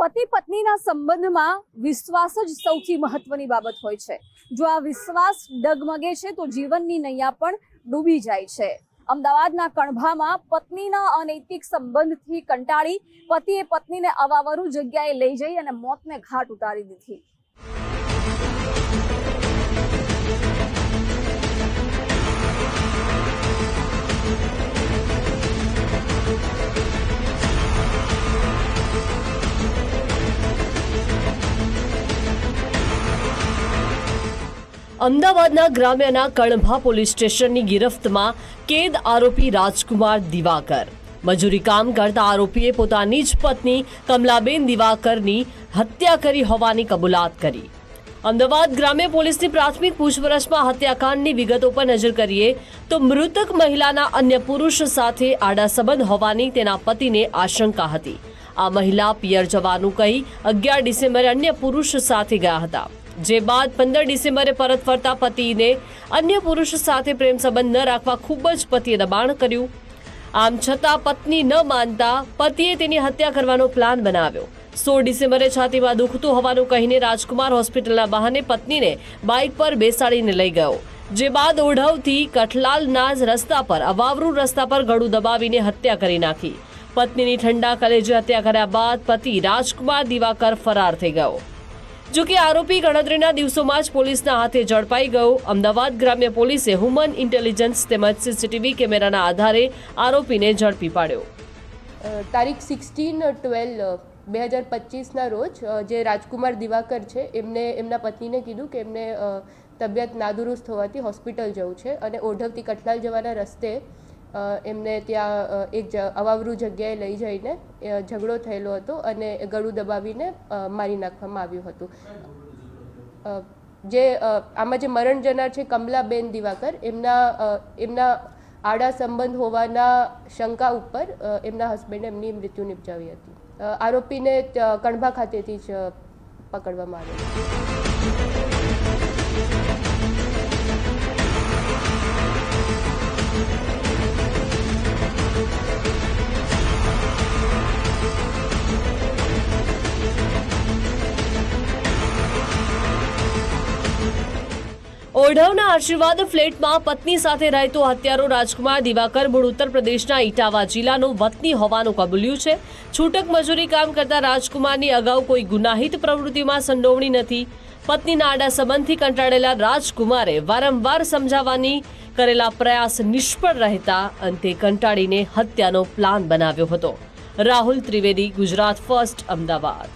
પતિ પત્નીના સંબંધમાં વિશ્વાસ જ સૌથી મહત્વની બાબત હોય છે. જો આ વિશ્વાસ ડગમગે છે, તો જીવનની નૈયા પણ ડૂબી જાય છે. અમદાવાદના કણભામાં પત્નીના અનૈતિક સંબંધથી કંટાળી પતિએ પત્નીને અવાવરું જગ્યાએ લઈ જઈ અને મોતને ઘાટ ઉતારી દીધી. અમદાવાદના ગ્રામ્યના કણભા પોલીસ સ્ટેશનની ગિરફ્તમાં કેદ આરોપી રાજકુમાર દિવાકર. મજૂરી કામ કરતા આરોપીએ પોતાની જ પત્ની કમલાબેન દિવાકરની હત્યા કરી હોવાની કબૂલાત કરી. અમદાવાદ ગ્રામ્ય પોલીસની પ્રાથમિક પૂછપરછમાં હત્યાકાંડની વિગતો પર નજર કરીએ તો મૃતક મહિલાના અન્ય પુરુષ સાથે આડા સંબંધ હોવાની તેના પતિને આશંકા હતી. આ મહિલા પિયર જવાનું કહી અગિયાર ડિસેમ્બરે અન્ય પુરુષ સાથે ગયા હતા. જે બાદ પંદર ડિસેમ્બરે પરત ફરતા પતિને અન્ય પુરુષ સાથે પ્રેમ સંબંધ ન રાખવા ખૂબ જ પતિએ દબાણ કર્યું. આમ છતાં પત્ની ન માનતા પતિએ તેની હત્યા કરવાનો પ્લાન બનાવ્યો. સોળ ડિસેમ્બરે છાતીમાં દુખતું હોવાનું કહીને રાજકુમાર હોસ્પિટલના બહાને પત્નીને બાઇક પર બેસાડીને લઈ ગયો. જે બાદ ઓઢવથી કઠલાલના જ રસ્તા પર, અવાવરૂ રસ્તા પર ગળું દબાવીને હત્યા કરી નાખી. પત્નીની ઠંડા કલેજે હત્યા કર્યા બાદ પતિ રાજકુમાર દિવાકર ફરાર થઈ ગયો. જો કે આરોપી ગણતરીના દિવસોમાં જ પોલીસના હાથે ઝડપાઈ ગયો. અમદાવાદ ગ્રામ્ય પોલીસે હ્યુમન ઇન્ટેલિજન્સ તેમજ સીસીટીવી કેમેરાના આધારે આરોપીને ઝડપી પાડ્યો. તારીખ સિક્સટીન ટ્વેલ્વ, બે હજાર પચીસના રોજ જે રાજકુમાર દિવાકર છે, એમને એમના પત્નીને કીધું કે એમને તબિયત નાદુરુસ્ત હોવાથી હોસ્પિટલ જવું છે અને ઓઢવથી કઠલાલ જવાના રસ્તે એમને ત્યાં એક અવાવરું જગ્યાએ લઈ જઈને ઝઘડો થયેલો હતો અને ગળું દબાવીને મારી નાખવામાં આવ્યું હતું. જે આમાં જે મરણ જનાર છે કમલાબેન દિવાકર, એમના એમના આડા સંબંધ હોવાના શંકા ઉપર એમના હસબન્ડે એમની મૃત્યુ નિપજાવી હતી. આરોપીને કણભા ખાતેથી જ પકડવામાં આવ્યો ઓઢવના આશીર્વાદ ફ્લેટમાં પત્ની સાથે રહેતો હત્યારો રાજકુમાર દિવાકર મૂળ ઉત્તર પ્રદેશના ઇટાવા જિલ્લાનો વતની હોવાનું કબૂલ્યું છે. છૂટક મજૂરી કામ કરતા રાજકુમારની અગાઉ કોઈ ગુનાહિત પ્રવૃત્તિમાં સંડોવણી નથી. પત્નીના આડા સંબંધથી કંટાળેલા રાજકુમારે વારંવાર સમજાવવાની કરેલા પ્રયાસ નિષ્ફળ રહેતા અંતે કંટાળીને હત્યાનો પ્લાન બનાવ્યો હતો. રાહુલ ત્રિવેદી, ગુજરાત ફર્સ્ટ, અમદાવાદ.